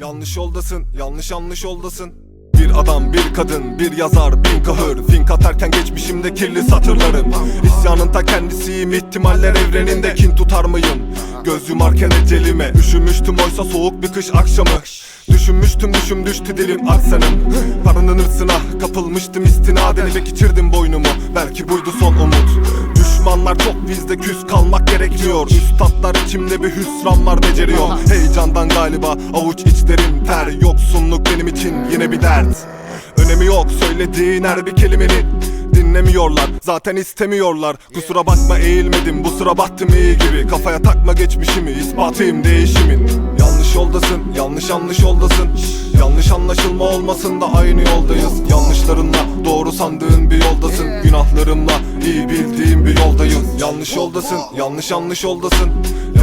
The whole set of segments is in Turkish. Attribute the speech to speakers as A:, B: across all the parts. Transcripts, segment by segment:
A: Yanlış yoldasın, yanlış yanlış yoldasın bir adam, bir kadın, bir yazar, bin kahır. Fink atarken geçmişimde kirli satırlarım. İsyanın ta kendisiyim, ihtimaller evreninde Kin tutar mıyım? Göz yumarken ecelime Üşümüştüm oysa soğuk bir kış akşamı. Düşünmüştüm düşüm düştü dilim aksanım. Paranın hırsına kapılmıştım istinadeni Ve geçirdim boynumu. Belki buydu son umut. Düşmanlar çok bizde küs kalmak gerekmiyor Üstadlar içimde bir hüsran var beceriyor. Heyecandan galiba avuç içlerim ter. Yoksunluk benim bir dert. Önemi yok söylediğin her bir kelimenin. Dinlemiyorlar zaten istemiyorlar. Kusura bakma eğilmedim. Bu sıra battım iyi gibi. Kafaya takma geçmişimi ispatıyım değişimin Yanlış yoldasın yanlış yanlış yoldasın. Yanlış anlaşılma olmasın da aynı yoldayız. Yanlışlarınla doğru sandığın bir yoldasın. Günahlarımla iyi bildiğim bir yoldayım Yanlış yoldasın yanlış yanlış yoldasın.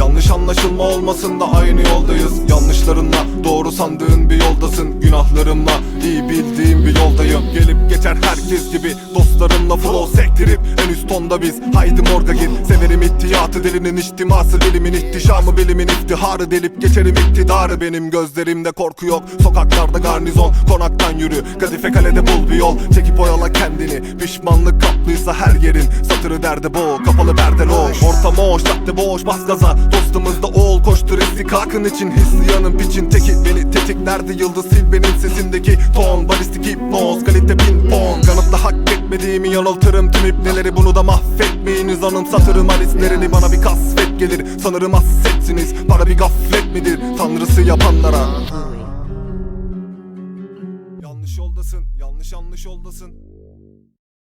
A: Yanlış anlaşılma olmasın da aynı yoldayız. Yanlışlarınla doğru sandığın bir yoldasın. Günahlarımla iyi bildiğim bir yoldayım. Gelip geçer herkes gibi dostlarımla flow sektirip En üst tonda biz. Haydi morga git Severim ihtiyatı dilinin içtiması Dilimin ihtişamı bilimin iftiharı. Delip geçerim iktidarı benim gözlerimde korku yok. Sokaklarda garnizon konaktan yürü. Kadife kalede bul bir yol çekip oyala kendini. Pişmanlık kaplıysa her yerin Satırı derde bo kapalı berde loş Ortam hoş cadde boş. Bas gaza Dostumuz da oğul koştur istikakın için. Hristiyanın piçin teki beni tetiklerdi Yıldız. Sil benim sesimdeki ton Balistik hipnoz. Kalite ping pong Kanıtla hak etmediğimi yanıltırım. Tüm ipneleri Bunu da mahvetmeyiniz anımsatırım alislerini Bana bir kasvet gelir sanırım hassetsiniz Para bir gaflet midir tanrısı yapanlara? Yanlış yoldasın yanlış yanlış yoldasın